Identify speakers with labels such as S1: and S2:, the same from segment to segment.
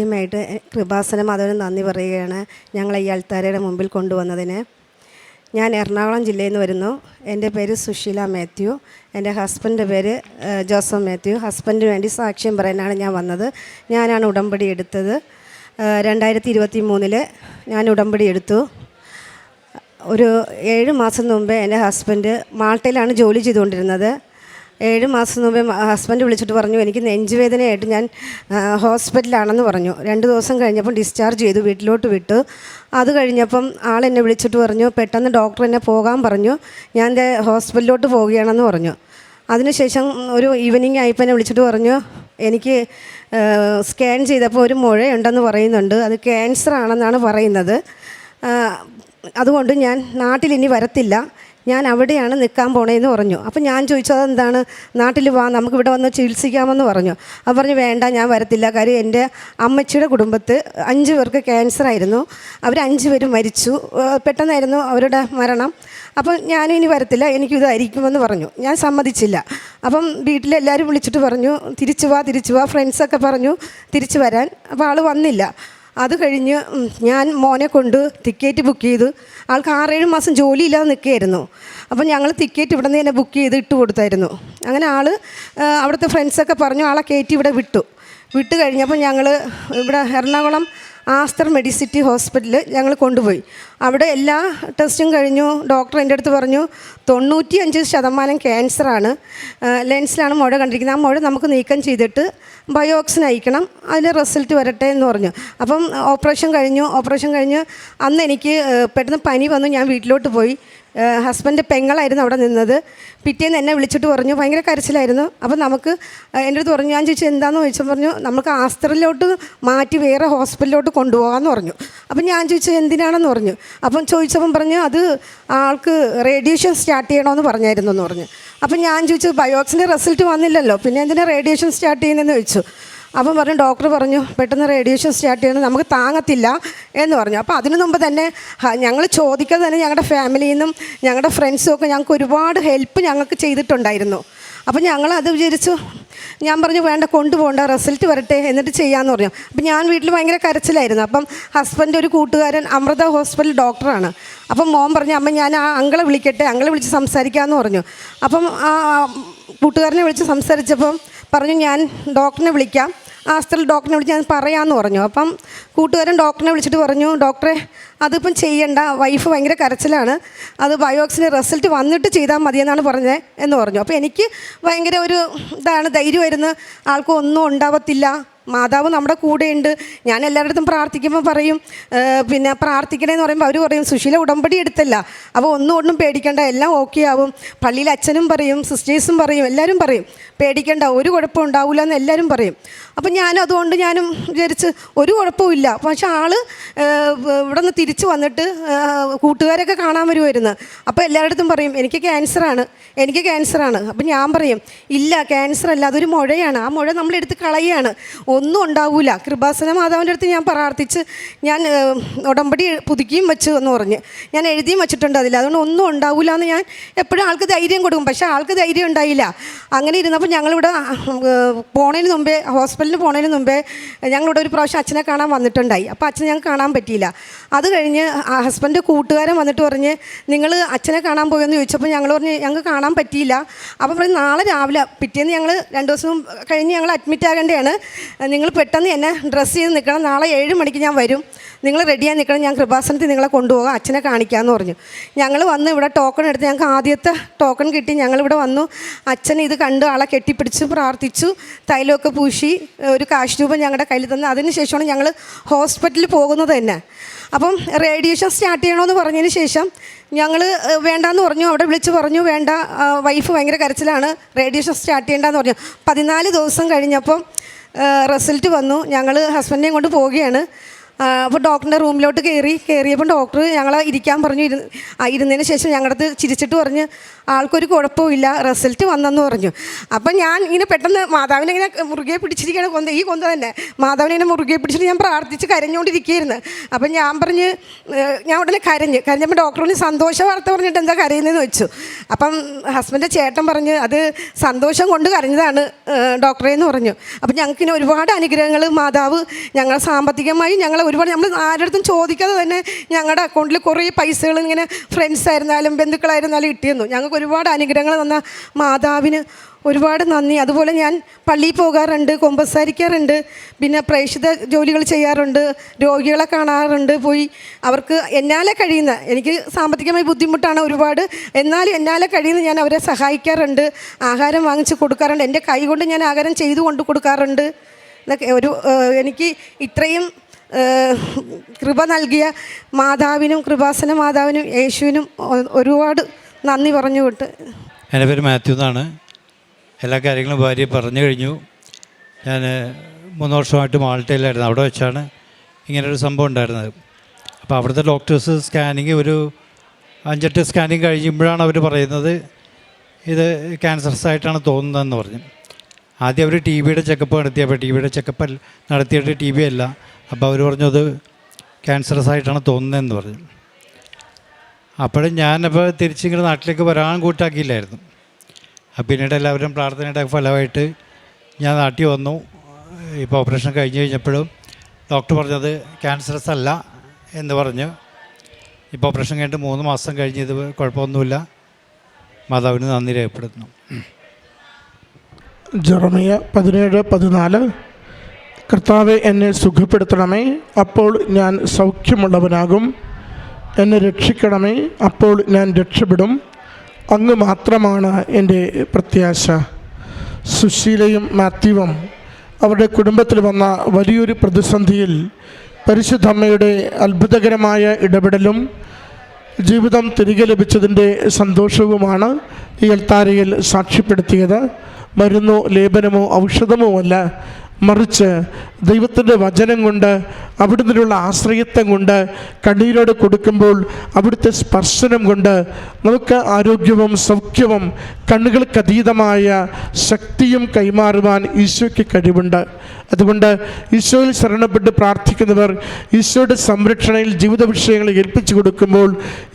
S1: ആദ്യമായിട്ട് കൃപാസന മാധവന് നന്ദി പറയുകയാണ് ഞങ്ങളെ ഈ അൾത്താരയുടെ മുമ്പിൽ കൊണ്ടുവന്നതിന്. ഞാൻ എറണാകുളം ജില്ലയിൽ നിന്ന് വരുന്നു. എന്റെ പേര് സുശീല മാത്യു. എന്റെ ഹസ്ബൻഡിന്റെ പേര് ജോസഫ് മാത്യു. ഹസ്ബൻഡിന് വേണ്ടി സാക്ഷ്യം പറയാനാണ് ഞാൻ വന്നത്. ഞാനാണ് ഉടമ്പടി എടുത്തത്. രണ്ടായിരത്തി ഇരുപത്തി മൂന്നിൽ ഞാൻ ഉടമ്പടി എടുത്തു. ഒരു ഏഴ് മാസം മുമ്പേ എന്റെ ഹസ്ബൻഡ് മാൾട്ടയിലാണ് ജോലി ചെയ്തുകൊണ്ടിരുന്നത്. ഏഴ് മാസം മുമ്പേ ഹസ്ബൻഡ് വിളിച്ചിട്ട് പറഞ്ഞു എനിക്ക് നെഞ്ചുവേദനയായിട്ട് ഞാൻ ഹോസ്പിറ്റലാണെന്ന് പറഞ്ഞു. രണ്ട് ദിവസം കഴിഞ്ഞപ്പം ഡിസ്ചാർജ് ചെയ്തു വീട്ടിലോട്ട് വിട്ടു. അത് കഴിഞ്ഞപ്പം ആൾ എന്നെ വിളിച്ചിട്ട് പറഞ്ഞു പെട്ടെന്ന് ഡോക്ടർ എന്നെ പോകാൻ പറഞ്ഞു. ഞാൻ എന്റെ ഹോസ്പിറ്റലിലോട്ട് പോവുകയാണെന്ന് പറഞ്ഞു. അതിനുശേഷം ഒരു ഈവനിങ് ആയിപ്പോൾ എന്നെ വിളിച്ചിട്ട് പറഞ്ഞു എനിക്ക് സ്കാൻ ചെയ്തപ്പോൾ ഒരു മുഴയുണ്ടെന്ന് പറയുന്നുണ്ട്. അത് ക്യാൻസർ ആണെന്നാണ് പറയുന്നത് അതുകൊണ്ട് ഞാൻ നാട്ടിൽ ഇനി വരത്തില്ല. ഞാൻ അവിടെയാണ് നിൽക്കാൻ പോണേന്ന് പറഞ്ഞു. അപ്പം ഞാൻ ചോദിച്ചു അതെന്താണ്? നാട്ടിൽ വാ നമുക്ക് ഇവിടെ വന്ന് ചികിത്സിക്കാമെന്ന് പറഞ്ഞു. അപ്പം പറഞ്ഞു വേണ്ട ഞാൻ വരത്തില്ല. കാര്യം എന്റെ അമ്മച്ചിയുടെ കുടുംബത്ത് അഞ്ച് പേർക്ക് ക്യാൻസർ ആയിരുന്നു. അവർ അഞ്ച് പേരും മരിച്ചു. പെട്ടെന്നായിരുന്നു അവരുടെ മരണം. അപ്പം ഞാനും ഇനി വരത്തില്ല എനിക്കിതായിരിക്കുമെന്ന് പറഞ്ഞു. ഞാൻ സമ്മതിച്ചില്ല. അപ്പം വീട്ടിലെല്ലാവരും വിളിച്ചിട്ട് പറഞ്ഞു തിരിച്ചു വാ തിരിച്ചു വാ. ഫ്രണ്ട്സൊക്കെ പറഞ്ഞു തിരിച്ചു വരാൻ. അപ്പോൾ ആൾ വന്നില്ല. അത് കഴിഞ്ഞ് ഞാൻ മോനെ കൊണ്ട് ടിക്കറ്റ് ബുക്ക് ചെയ്തു ആൾക്ക് ആറേഴ് മാസം ജോലിയില്ലാതെ നിൽക്കുകയായിരുന്നു. അപ്പം ഞങ്ങൾ ടിക്കറ്റ് ഇവിടെ നിന്ന് തന്നെ ബുക്ക് ചെയ്ത് ഇട്ട് കൊടുത്തായിരുന്നു. അങ്ങനെ ആൾ അവിടുത്തെ ഫ്രണ്ട്സൊക്കെ പറഞ്ഞു ആളെ കയറ്റി ഇവിടെ വിട്ടു. വിട്ട് കഴിഞ്ഞപ്പോൾ ഞങ്ങൾ ഇവിടെ എറണാകുളം ആസ്തർ മെഡിസിറ്റി ഹോസ്പിറ്റലിൽ ഞങ്ങൾ കൊണ്ടുപോയി. അവിടെ എല്ലാ ടെസ്റ്റും കഴിഞ്ഞു. ഡോക്ടർ എന്റെ അടുത്ത് പറഞ്ഞു തൊണ്ണൂറ്റി അഞ്ച് ശതമാനം ക്യാൻസറാണ്. ലെൻസിലാണ് മുഴ കണ്ടിരിക്കുന്നത്. ആ മുഴ നമുക്ക് നീക്കം ചെയ്തിട്ട് ബയോക്സിൻ അയക്കണം. അതിൽ റിസൾട്ട് വരട്ടെ എന്ന് പറഞ്ഞു. അപ്പം ഓപ്പറേഷൻ കഴിഞ്ഞു. ഓപ്പറേഷൻ കഴിഞ്ഞ് അന്ന് എനിക്ക് പെട്ടെന്ന് പനി വന്നു. ഞാൻ വീട്ടിലോട്ട് പോയി. ഹസ്ബൻഡ് പെങ്ങളായിരുന്നു അവിടെ നിന്നത്. പിറ്റേന്ന് എന്നെ വിളിച്ചിട്ട് പറഞ്ഞു ഭയങ്കര കരച്ചിലായിരുന്നു. അപ്പം നമുക്ക് എന്റെ അടുത്ത് പറഞ്ഞു ഞാൻ ചോദിച്ചു എന്താണെന്ന് ചോദിച്ചപ്പോൾ പറഞ്ഞു നമുക്ക് ആസ്ത്രയിലോട്ട് മാറ്റി വേറെ ഹോസ്പിറ്റലിലോട്ട് കൊണ്ടുപോകാമെന്ന് പറഞ്ഞു. അപ്പം ഞാൻ ചോദിച്ചു എന്തിനാണെന്ന്? പറഞ്ഞു. അപ്പം ചോദിച്ചപ്പം പറഞ്ഞ് അത് ആൾക്ക് റേഡിയേഷൻ സ്റ്റാർട്ട് ചെയ്യണമെന്ന് പറഞ്ഞായിരുന്നു എന്ന് പറഞ്ഞു. അപ്പം ഞാൻ ചോദിച്ചു ബയോക്സിന്റെ റിസൾട്ട് വന്നില്ലല്ലോ പിന്നെ എന്തിനാ റേഡിയേഷൻ സ്റ്റാർട്ട് ചെയ്യുന്നതെന്ന് ചോദിച്ചു. അപ്പം പറഞ്ഞു ഡോക്ടർ പറഞ്ഞു പെട്ടെന്ന് റേഡിയേഷൻ സ്റ്റാർട്ട് ചെയ്യണം നമുക്ക് താങ്ങത്തില്ല എന്ന് പറഞ്ഞു. അപ്പോൾ അതിനു മുമ്പ് തന്നെ ഞങ്ങൾ ചോദിക്കാതെ തന്നെ ഞങ്ങളുടെ ഫാമിലിയിൽ നിന്നും ഞങ്ങളുടെ ഫ്രണ്ട്സും ഒക്കെ ഞങ്ങൾക്ക് ഒരുപാട് ഹെൽപ്പ് ഞങ്ങൾക്ക് ചെയ്തിട്ടുണ്ടായിരുന്നു. അപ്പം ഞങ്ങൾ അത് വിചാരിച്ചു ഞാൻ പറഞ്ഞു വേണ്ട കൊണ്ടുപോകണ്ട റിസൾട്ട് വരട്ടെ എന്നിട്ട് ചെയ്യാമെന്ന് പറഞ്ഞു. അപ്പം ഞാൻ വീട്ടിൽ ഭയങ്കര കരച്ചിലായിരുന്നു. അപ്പം ഹസ്ബൻഡ് ഒരു കൂട്ടുകാരൻ അമൃത ഹോസ്പിറ്റൽ ഡോക്ടറാണ് അപ്പം മോൻ പറഞ്ഞു അമ്മ ഞാൻ ആ അങ്കളെ വിളിക്കട്ടെ അങ്കളെ വിളിച്ച് സംസാരിക്കാമെന്ന് പറഞ്ഞു. അപ്പം ആ കൂട്ടുകാരനെ വിളിച്ച് സംസാരിച്ചപ്പം പറഞ്ഞു ഞാൻ ഡോക്ടറിനെ വിളിക്കാം. ആസ്ത്രൽ ഡോക്ടറിനെ വിളിച്ച് ഞാൻ പറയാമെന്ന് പറഞ്ഞു. അപ്പം കൂട്ടുകാരൻ ഡോക്ടറിനെ വിളിച്ചിട്ട് പറഞ്ഞു ഡോക്ടറെ അതിപ്പം ചെയ്യണ്ട. വൈഫ് ഭയങ്കര കരച്ചിലാണ്. അത് ബയോക്സിന്റെ റിസൾട്ട് വന്നിട്ട് ചെയ്താൽ മതിയെന്നാണ് പറഞ്ഞത് എന്ന് പറഞ്ഞു. അപ്പോൾ എനിക്ക് ഭയങ്കര ഒരു ഇതാണ് ധൈര്യമായിരുന്നു. ആൾക്കും ഒന്നും ഉണ്ടാവത്തില്ല. മാതാവ് നമ്മുടെ കൂടെയുണ്ട്. ഞാൻ എല്ലാവരുടെ അടുത്തും പ്രാർത്ഥിക്കുമ്പോൾ പറയും "ഏഹ്, പിന്നെ പ്രാർത്ഥിക്കണേന്ന് പറയുമ്പോൾ അവർ പറയും സുശീല ഉടമ്പടി എടുത്തല്ല. അപ്പോൾ ഒന്നും ഒന്നും പേടിക്കണ്ട എല്ലാം ഓക്കെ ആവും. പള്ളിയിൽ അച്ഛനും പറയും സിസ്റ്റേഴ്സും പറയും എല്ലാവരും പറയും പേടിക്കേണ്ട ഒരു കുഴപ്പം ഉണ്ടാവില്ല എന്ന് എല്ലാവരും പറയും. അപ്പം ഞാനും അതുകൊണ്ട് ഞാനും വിചാരിച്ച് ഒരു കുഴപ്പമില്ല പക്ഷെ ആൾ ഇവിടെ നിന്ന് തിരിച്ച് വന്നിട്ട് കൂട്ടുകാരൊക്കെ കാണാൻ വരുമായിരുന്നു അപ്പോൾ എല്ലാവരുടെ അടുത്തും പറയും എനിക്ക് ക്യാൻസറാണ് എനിക്ക് ക്യാൻസറാണ് അപ്പം ഞാൻ പറയും ഇല്ല ക്യാൻസർ അല്ല അതൊരു മുഴയാണ്. ആ മുഴ നമ്മളെടുത്ത് കളയുകയാണ് ഒന്നും ഉണ്ടാവില്ല കൃപാസന മാതാവിന്റെ അടുത്ത് ഞാൻ പ്രാർത്ഥിച്ച് ഞാൻ ഉടമ്പടി പുതുക്കിയും വെച്ചു എന്ന് പറഞ്ഞ്. ഞാൻ എഴുതിയും വെച്ചിട്ടുണ്ട് അതിൽ. അതുകൊണ്ട് ഒന്നും ഉണ്ടാവില്ല എന്ന് ഞാൻ എപ്പോഴും ആൾക്ക് ധൈര്യം കൊടുക്കും. പക്ഷേ ആൾക്ക് ധൈര്യം ഉണ്ടായില്ല. അങ്ങനെ ഇരുന്നപ്പോൾ ഞങ്ങളിവിടെ പോണതിന് മുമ്പേ ഹോസ്പിറ്റലിൽ പോണതിന് മുമ്പേ ഞങ്ങളിവിടെ ഒരു പ്രാവശ്യം അച്ഛനെ കാണാൻ വന്നിട്ടുണ്ടായി. അപ്പോൾ അച്ഛനെ ഞങ്ങൾക്ക് കാണാൻ പറ്റിയില്ല. അത് കഴിഞ്ഞ് ഹസ്ബൻഡ് കൂട്ടുകാരൻ വന്നിട്ട് പറഞ്ഞ് നിങ്ങൾ അച്ഛനെ കാണാൻ പോയെന്ന് ചോദിച്ചപ്പോൾ ഞങ്ങൾ പറഞ്ഞ് ഞങ്ങൾക്ക് കാണാൻ പറ്റിയില്ല. അപ്പം പറഞ്ഞ് നാളെ രാവിലെ പിറ്റേന്ന് ഞങ്ങൾ രണ്ട് ദിവസം കഴിഞ്ഞ് ഞങ്ങൾ അഡ്മിറ്റ് ആകേണ്ടതാണ് നിങ്ങൾ പെട്ടെന്ന് എന്നെ ഡ്രസ്സ് ചെയ്ത് നിൽക്കണം. നാളെ ഏഴ് മണിക്ക് ഞാൻ വരും. നിങ്ങൾ റെഡിയായി നിൽക്കണം. ഞാൻ കൃപാസനത്തിൽ നിങ്ങളെ കൊണ്ടുപോകാം. അച്ഛനെ കാണിക്കാമെന്ന് പറഞ്ഞു. ഞങ്ങൾ വന്ന് ഇവിടെ ടോക്കൺ എടുത്ത് ഞങ്ങൾക്ക് ആദ്യത്തെ ടോക്കൺ കിട്ടി. ഞങ്ങളിവിടെ വന്നു. അച്ഛൻ ഇത് കണ്ട് ആളെ കെട്ടിപ്പിടിച്ച് പ്രാർത്ഥിച്ചു. തൈലമൊക്കെ പൂശി. ഒരു കാശ് രൂപം ഞങ്ങളുടെ കയ്യിൽ തന്നു. അതിന് ശേഷമാണ് ഞങ്ങൾ ഹോസ്പിറ്റലിൽ പോകുന്നത് തന്നെ. അപ്പം റേഡിയേഷൻ സ്റ്റാർട്ട് ചെയ്യണമെന്ന് പറഞ്ഞതിന് ശേഷം ഞങ്ങൾ വേണ്ടാന്ന് പറഞ്ഞു. അവിടെ വിളിച്ച് പറഞ്ഞു വേണ്ട വൈഫ് ഭയങ്കര കരച്ചിലാണ്. റേഡിയേഷൻ സ്റ്റാർട്ട് ചെയ്യേണ്ടെന്ന് പറഞ്ഞു. പതിനാല് ദിവസം കഴിഞ്ഞപ്പം റിസൾട്ട് വന്നു. ഞങ്ങൾ ഹസ്ബൻഡിനെയും കൊണ്ട് പോവുകയാണ്. അപ്പോൾ ഡോക്ടറിന്റെ റൂമിലോട്ട് കയറി കയറിയപ്പോൾ ഡോക്ടർ ഞങ്ങളെ ഇരിക്കാൻ പറഞ്ഞു ഇരുന്ന് ഇരുന്നതിന് ശേഷം ഞങ്ങളുടെ അടുത്ത് ചിരിച്ചിട്ട് പറഞ്ഞ് ആൾക്കൊരു കുഴപ്പമില്ല റിസൾട്ട് വന്നെന്ന് പറഞ്ഞു. അപ്പം ഞാൻ ഇങ്ങനെ പെട്ടെന്ന് മാതാവിനെ ഇങ്ങനെ മുറുകെ പിടിച്ചിരിക്കുകയാണ് കൊന്ത ഈ കൊന്ത തന്നെ മാതാവിനെ ഇങ്ങനെ മുറുകെ പിടിച്ചിട്ട് ഞാൻ പ്രാർത്ഥിച്ച് കരഞ്ഞുകൊണ്ടിരിക്കുകയായിരുന്നു അപ്പം ഞാൻ പറഞ്ഞ് ഞാൻ ഉടനെ കരഞ്ഞ് കരഞ്ഞപ്പോൾ ഡോക്ടറിന് സന്തോഷ വാർത്ത പറഞ്ഞിട്ട് എന്താ കരയുന്നതെന്ന് വെച്ചു. അപ്പം ഹസ്ബൻഡ് ചേട്ടൻ പറഞ്ഞ് അത് സന്തോഷം കൊണ്ട് കരഞ്ഞതാണ് ഡോക്ടറേ എന്ന് പറഞ്ഞു. അപ്പം ഞങ്ങൾക്കിങ്ങനെ ഒരുപാട് അനുഗ്രഹങ്ങൾ മാതാവ് ഞങ്ങളെ സാമ്പത്തികമായി ഞങ്ങളെ ഒരുപാട് നമ്മൾ ആരുടെ ചോദിക്കാതെ തന്നെ ഞങ്ങളുടെ അക്കൗണ്ടിൽ കുറേ പൈസകൾ ഇങ്ങനെ ഫ്രണ്ട്സ് ആയിരുന്നാലും ബന്ധുക്കളായിരുന്നാലും ഇട്ടിരുന്നു ഞങ്ങൾക്ക് ഒരുപാട് അനുഗ്രഹങ്ങൾ തന്ന മാതാവിന് ഒരുപാട് നന്ദി. അതുപോലെ ഞാൻ പള്ളിയിൽ പോകാറുണ്ട് കൊമ്പസാരിക്കാറുണ്ട് പിന്നെ പ്രേക്ഷിത ജോലികൾ ചെയ്യാറുണ്ട് രോഗികളെ കാണാറുണ്ട് പോയി അവർക്ക് എന്നാലെ കഴിയുന്ന എനിക്ക് സാമ്പത്തികമായി ബുദ്ധിമുട്ടാണ് ഒരുപാട്. എന്നാലും എന്നാലെ കഴിയുന്ന ഞാൻ അവരെ സഹായിക്കാറുണ്ട് ആഹാരം വാങ്ങിച്ച് കൊടുക്കാറുണ്ട്. എന്റെ കൈ കൊണ്ട് ഞാൻ ആഹാരം ചെയ്തു കൊണ്ട് കൊടുക്കാറുണ്ട്. ഒരു എനിക്ക് ഇത്രയും കൃപ നൽകിയ മാതാവിനും കൃപാസന മാതാവിനും യേശുവിനും ഒരുപാട് നന്ദി പറഞ്ഞു വിട്ട്
S2: എന്റെ പേര് മാത്യു എന്നാണ്. എല്ലാ കാര്യങ്ങളും ഭാര്യ പറഞ്ഞു കഴിഞ്ഞു. ഞാൻ മൂന്ന് വർഷമായിട്ട് മാൾട്ടയിലായിരുന്നു. അവിടെ വെച്ചാണ് ഇങ്ങനൊരു സംഭവം ഉണ്ടായിരുന്നത്. അപ്പോൾ അവിടുത്തെ ഡോക്ടേഴ്സ് സ്കാനിങ് ഒരു അഞ്ചെട്ട് സ്കാനിങ് കഴിയുമ്പോഴാണ് അവർ പറയുന്നത് ഇത് ക്യാൻസർസ് ആയിട്ടാണ് തോന്നുന്നതെന്ന് പറഞ്ഞു. ആദ്യം അവർ ടി ബിയുടെ ചെക്കപ്പ് നടത്തിയപ്പോൾ ടി ബിയുടെ ചെക്കപ്പ് നടത്തിയിട്ട് ടി ബി അല്ല. അപ്പോൾ അവർ പറഞ്ഞു അത് ക്യാൻസറസ് ആയിട്ടാണ് തോന്നുന്നതെന്ന് പറഞ്ഞു. അപ്പോഴും ഞാനപ്പോൾ തിരിച്ചിങ്ങനെ നാട്ടിലേക്ക് വരാൻ കൂട്ടാക്കിയില്ലായിരുന്നു. അപ്പം പിന്നീട് എല്ലാവരും പ്രാർത്ഥനയുടെ ഫലമായിട്ട് ഞാൻ നാട്ടിൽ വന്നു. ഇപ്പോൾ ഓപ്പറേഷൻ കഴിഞ്ഞ് കഴിഞ്ഞപ്പോഴും ഡോക്ടർ പറഞ്ഞത് ക്യാൻസറസ് അല്ല എന്ന് പറഞ്ഞ്. ഇപ്പോൾ ഓപ്പറേഷൻ കഴിഞ്ഞിട്ട് മൂന്ന് മാസം കഴിഞ്ഞ് ഇത് കുഴപ്പമൊന്നുമില്ല. മാതാവിന് നന്ദി രേഖപ്പെടുത്തുന്നു.
S3: ജെറമിയ പതിനേഴ് പതിനാല് കർത്താവെ എന്നെ സുഖപ്പെടുത്തണമേ. അപ്പോൾ ഞാൻ സൗഖ്യമുള്ളവനാകും. എന്നെ രക്ഷിക്കണമേ. അപ്പോൾ ഞാൻ രക്ഷപ്പെടും. അങ്ങ് മാത്രമാണ് എന്റെ പ്രത്യാശ. സുശീലയും മാത്യുവും അവരുടെ കുടുംബത്തിൽ വന്ന വലിയൊരു പ്രതിസന്ധിയിൽ പരിശുദ്ധമ്മയുടെ അത്ഭുതകരമായ ഇടപെടലും ജീവിതം തിരികെ ലഭിച്ചതിന്റെ സന്തോഷവുമാണ് ഈ എൽത്താരയിൽ സാക്ഷ്യപ്പെടുത്തിയത്. മരുന്നോ ലേപനമോ ഔഷധമോ അല്ല. മറിച്ച് ദൈവത്തിന്റെ വചനം കൊണ്ട് അവിടുന്നുള്ള ആശ്രയത്വം കൊണ്ട് കണ്ണീരോട് കൊടുക്കുമ്പോൾ അവിടുത്തെ സ്പർശനം കൊണ്ട് നമുക്ക് ആരോഗ്യവും സൗഖ്യവും കണ്ണുകൾക്ക് കണ്ണുകൾക്കതീതമായ ശക്തിയും കൈമാറുവാൻ ഈശോയ്ക്ക് കഴിവുണ്ട്. അതുകൊണ്ട് ഈശോയിൽ ശരണപ്പെട്ട് പ്രാർത്ഥിക്കുന്നവർ ഈശോയുടെ സംരക്ഷണയിൽ ജീവിത വിഷയങ്ങൾ ഏൽപ്പിച്ചു കൊടുക്കുമ്പോൾ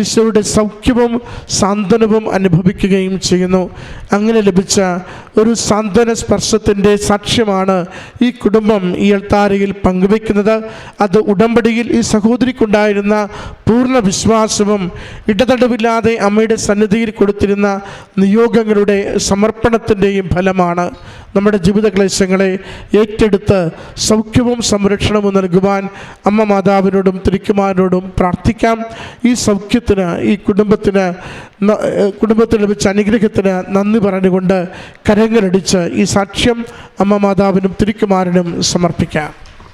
S3: ഈശോയുടെ സൗഖ്യവും സാന്ത്വനവും അനുഭവിക്കുകയും ചെയ്യുന്നു. അങ്ങനെ ലഭിച്ച ഒരു സാന്ത്വന സ്പർശത്തിന്റെ സാക്ഷ്യമാണ് ഈ കുടുംബം ഈ അൾത്താരയിൽ പങ്കുവെക്കുന്നത് അത് ഉടമ്പടിയിൽ ഈ സഹോദരിക്കുണ്ടായിരുന്ന പൂർണ വിശ്വാസവും ഇടതടവില്ലാതെ അമ്മയുടെ സന്നിധിയിൽ കൊടുത്തിരുന്ന നിയോഗങ്ങളുടെ സമർപ്പണത്തിന്റെയും ഫലമാണ് നമ്മുടെ ജീവിത ക്ലേശങ്ങളെ ഏറ്റെടുത്ത് സൗഖ്യവും സംരക്ഷണവും നൽകുവാൻ അമ്മ മാതാവിനോടും തിരിക്കുമാരോടും പ്രാർത്ഥിക്കാം. ഈ സൗഖ്യത്തിന് ഈ കുടുംബത്തിന് കുടുംബത്തിൽ ലഭിച്ച അനുഗ്രഹത്തിന് നന്ദി പറഞ്ഞുകൊണ്ട് കരങ്ങളടിച്ച് ഈ സാക്ഷ്യം അമ്മ മാതാവിനും തിരിക്കുമാരനും സമർപ്പിക്കാം.